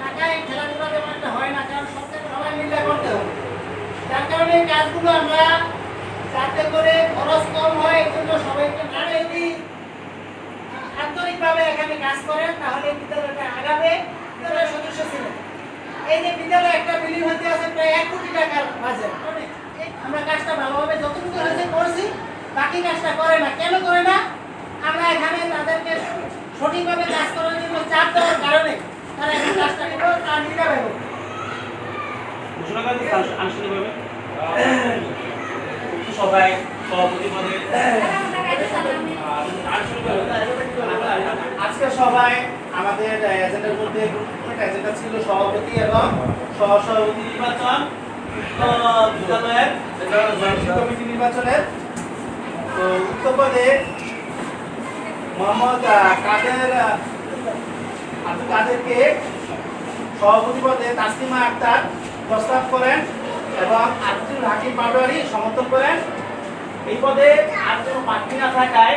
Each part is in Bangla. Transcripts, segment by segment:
টাকায় খেলাধুলা হয় না, কারণ সরকার কারণে কাজগুলো আমরা যাতে করে খরচ কম হয় আন্তরিকভাবে এখানে কাজ করেন, তাহলে বিদ্যালয়টা আগাবে সদস্য ছিলেন। এই যে বিদ্যালয় একটা বিল্ডিং হতে আছে, প্রায় এক কোটি টাকার বাজেট আমরা কাজটা ভালোভাবে যতটুকু হয়েছে বাকি কাজটা করে না। কেন করে না? আমরা এখানে তাদেরকে সঠিকভাবে কাজ করার জন্য চাপ দেওয়ার কারণে তারা এখন। কাজটা করবে তার আনুষ্ঠানিকভাবে সবাই সভাপতি পদে আজকে সবাই আমাদের এজেন্ডার মধ্যে গুরুত্বপূর্ণ এজেন্ডা ছিল সভাপতি এবং সহসভাপতি নির্বাচন তো বিদ্যালয়ের কমিটি নির্বাচনের তো উক্ত পদে মোহাম্মদ সভাপতি পদে তাসলিমা আক্তার প্রস্তাব করেন এবং আব্দুল হাকিম পাটোয়ারি সমর্থন করেন। এই পদে আর কোনো প্রার্থী না থাকায়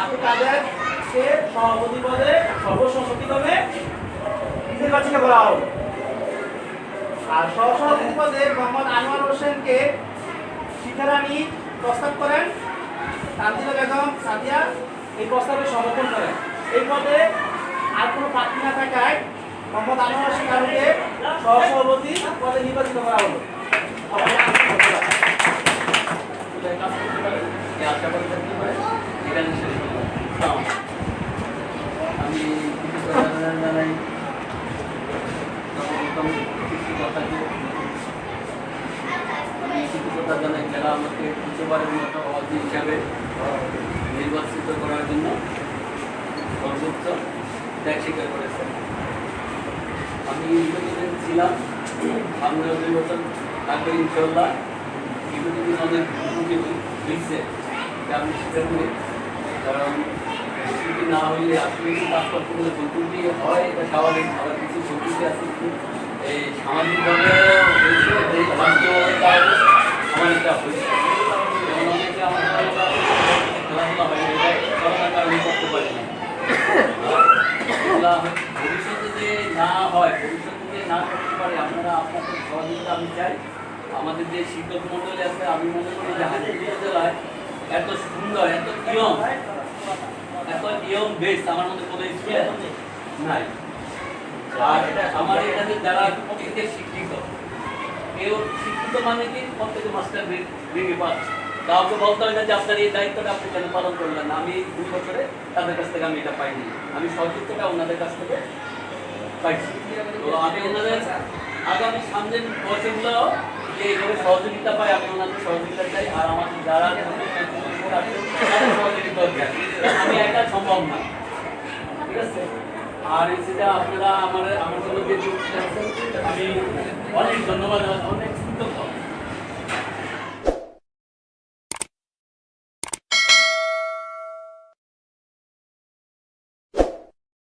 আব্দুল কাদেরকে সভাপতি পদে সর্বসম্মতিক্রমে নির্বাচিত করা হলো আর সহসভাপতি পদে মোহাম্মদ আনোয়ার হোসেনকে শিক্ষারানী প্রস্তাব করেন। তানজিলা বেগম সাদিয়া এই প্রস্তাবে সমর্থন করেন। এই পদে আর কোনো প্রার্থী না থাকায় মোহাম্মদ আনোয়ার হোসেন কারুকে সহসভাপতি পদে নির্বাচিত করা হলো। আমি জানাই কথা জানাই। যারা আমাকে দ্বিতীয়বারের নির্বাচিত করার জন্য সর্বোচ্চ ত্যাগ স্বীকার করেছেন আমি দীর্ঘদিন ছিলাম, আমরা দুই বছর থাকবে ইনশাল্লাহ দীর্ঘদিন অনেক হয়েছে আমি স্বীকার করি। কারণ ভুলত্রুটি না হইলে কি কাজ করতে গেলে হয়, এটা স্বাভাবিক, আবার কিছু ভুলত্রুটি আছে এই সামাজিকভাবে আমার এটা হয়েছে যেমন অনেকে আমার খেলাধুলা হয় এটা করোনার কারণে করতে পারি না এগুলা ভবিষ্যতে যে না হয় ভবিষ্যতে না করতে পারে আপনারা আপনাদের সহযোগিতা আমি চাই। আমাদের যে শিক্ষক মন্ডলী আছে আমি মনে করি যে হাজির জেলায় এত সুন্দর এত নিয়ম এত নিয়ম বেশ আমার মধ্যে কোনো স্কুলে নাই। আর আমার এখানে যারা প্রত্যেকে শিক্ষিত কেউ শিক্ষিত মানে কি প্রত্যেকে মাস্টার ডিগ্রি পাস কাউকে বলতে হয় না যে আপনার এই দায়িত্বটা আপনি কেন পালন করলেন আমি দুই বছরে তাদের কাছ থেকে আমি এটা পাইনি। আমি সহযোগিতাটা ওনাদের কাছ থেকে তো আমি ওনাদের আগামী সামনের বছরগুলো যে এইভাবে সহযোগিতা পাই, আমি সহযোগিতা চাই, আর আমার যারা সহযোগিতা দরকার আমি একা সম্ভব না। ঠিক আছে? আর সেটা আপনারা, আমার আমার জন্য আমি অনেক ধন্যবাদ, অনেক কৃতজ্ঞ।